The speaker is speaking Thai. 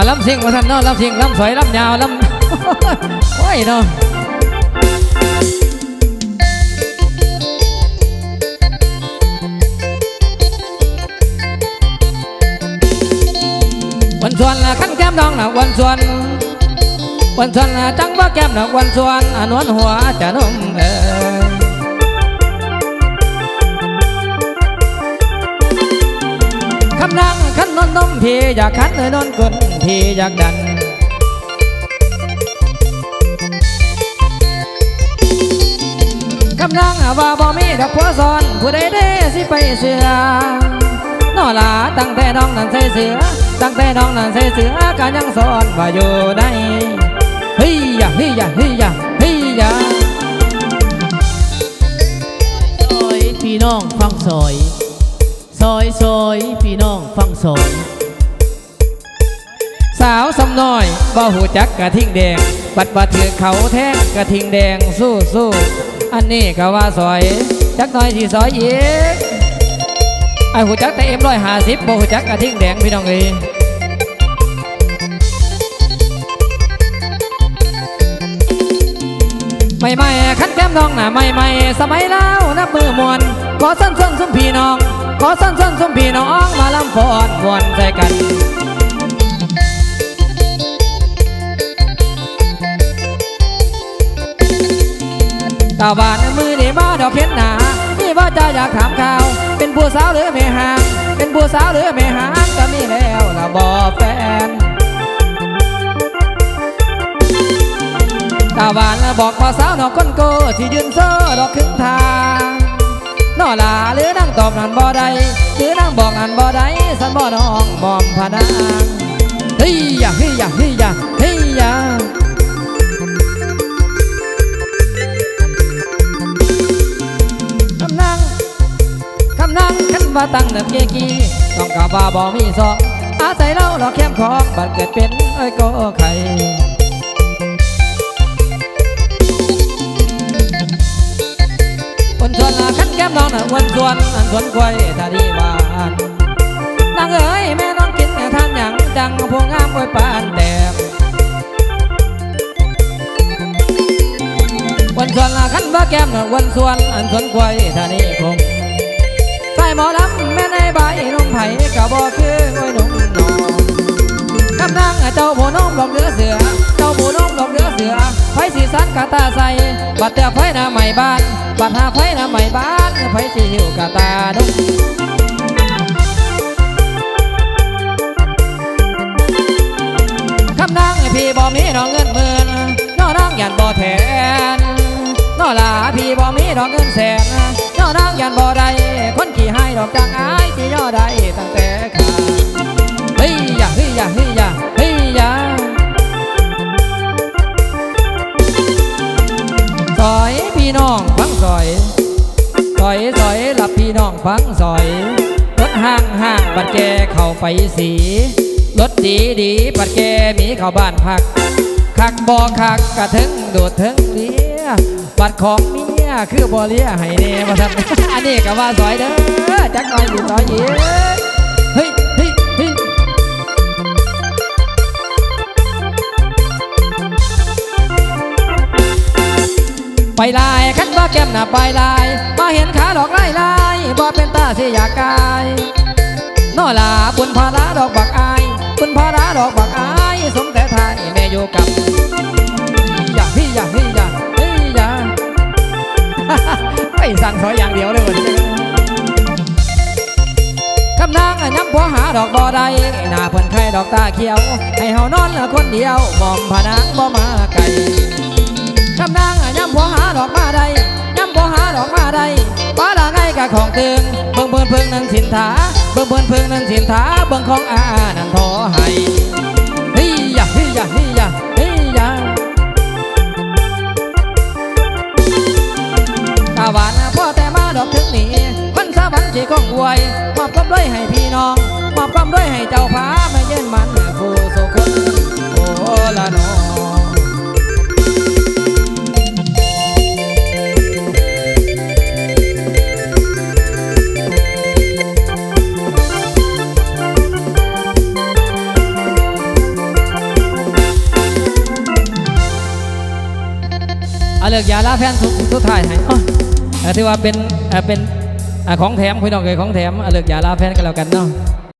าลำสิงมาท่นเนาะลำสิงลำสวยลำยาวลำโอ้ยเนาะวันส่วนละขั้นแก้มน้องนะวันส่วนวันส่วนละจังว่าแก้มนะวันส่วนอนวนหัวจะนุ่มเออคำนั่งขันนนนมพี่อยากขันเลยนนกล พี่อยากดัน กำลังว่าบ่มีดอกผัวซ้อน ผู้ใดเด้สิไปเสือนอลาตั้งแต่น้องนั้นใส่เสือ ตั้งแต่น้องนั้นใส่เสือก็ยังสอนว่าอยู่ในเฮียเฮียเฮียเฮียซอยพี่น้องฟังซอย ซอยซอยพี่น้องฟังซอย สาวสำน้อยบ่หูจักกะทิงแดง บัดบัดถือเขาแท่งกะทิงแดงสู้สู้อันนี้ก็ว่าซอยจักหน่อยสิซอยอีกไอหูจักแต่เอ็มร้อยห้าสิบบ่หูจักกะทิงแดงพี่น้องเอ้ไม่ไม่ขันแก้มน้องหน้าไม่ไม่สมัยแล้วนับมือมวนขอสั้นสั้นสุมพี่น้อง ขอสั้นสั้นสุมพี่น้องมาลำฟอนมวนใจกัน ตาบานมือนี่มาดอกเข็นหนานี่ว่าจะอยากถามข่าว เป็นผู้สาวหรือไม่หางเป็นผู้สาวหรือไม่หางก็มีแล้วละบอแฟนตาหวานบอกว่าสาวนอกคนโกที่ยืนเซอดอกครึ่งทางนอลาหรือนั่งตอบนั่นบ่ได้หรือนั่งบอกนั่นบ่ได้สันบ่น้องมอมพนางเฮียเฮียเฮียเฮียาตั้งเนิบเกกีต้องกะว่าบ่มีสออาศัยเราเราแคมของบัดเกิดเป็นเอ้ยก็ไข่คนชวนขันแก้มน้องน่ะวันชวนอันชวนควยถ้าดีหวานนางเอ๋ยแม่น้องกินทานหยังจังพวงงามควยปานแดงวันชวนขันว่าแก้มน่ะวันชวนอันชวนควยถ้านี่คง หมอลำแม่ในใบนมไผ่กะบอกคือโอ้ยนุ่มนองกำลังเจ้าโบน้องดอกเดือเสือ เจ้าโบน้องดอกเดือเสือไฟสีสันกะตาใสบัดแต่ไฟหน้าใหม่บ้านบัดหาไฟหน้าใหม่บ้านไฟสีหิวกะตาดุคำนางพี่บ่มีดอกเงินหมื่นน้องนางยันบ่แทนน้องลาพี่บ่มีดอกเงินแสน น้อนางยันบ่ได้คนขี่ให้ดอกจังอายที่ย่อได้ตั้งแต่ขาเฮ้ยยะเฮ้ยยะเฮ้ยยะเฮ้ยยะซอยพี่น้องฟังซอยซอยซอยหลับพี่น้องฟังซอยรถห้างห้างบัดแกเข้าไปสีรถดีดีบัดแกมีเข้าบ้านพักคักบ่คักกะถึงโดดถึงเลียบัดของมี คือบ่เลียให้เน่มาทำอันนี้ก็ว่าซอยเด้อจักหน่อยอยู่ซอยีเฮ้ยเฮ้ยเฮ้ยไปลายคันว่าแก้มหน้าไปลาย มาเห็นขาดอกไล่ลายบ่เป็นตาสิอยากกายนอลาบุญภาระดอกบักอายบุญภาระดอกบักอาย สมแต่ทายแม่อยู่กับ ดอกบ่ได้หน้าเพิ่นไข่ดอกตาเขียว ให้เฮานอนละคนเดียวมอมผนังบ่มาไกลคำนางย้ำบ่หาดอกมาได้ย้ำบ่หาดอกมาได้ป้าละไงกะของตึงเบิ่งเบิ่นเพิ่งนั้นสินถาเบิ่งเบิ่นเพิ่งนั้นสินถาเบิ่งของอานั่นทอให้เฮียเฮียเฮียเฮียตาหวานนะพ่อแต่มาดอกถึงนี่มันสาวันสิคงอวยมอบความด้วยให้พี่น้อง มอบความด้วยให้เจ้าฟ้าไม่เย็นมันผู้สุขโอละนอเลิกยาลาแฟนสุดสุดท้ายให้ถือว่าเป็นเป็นของแถมคุยน้องเกยของแถมเลิกยาลาแฟนกันแล้วกันเนาะ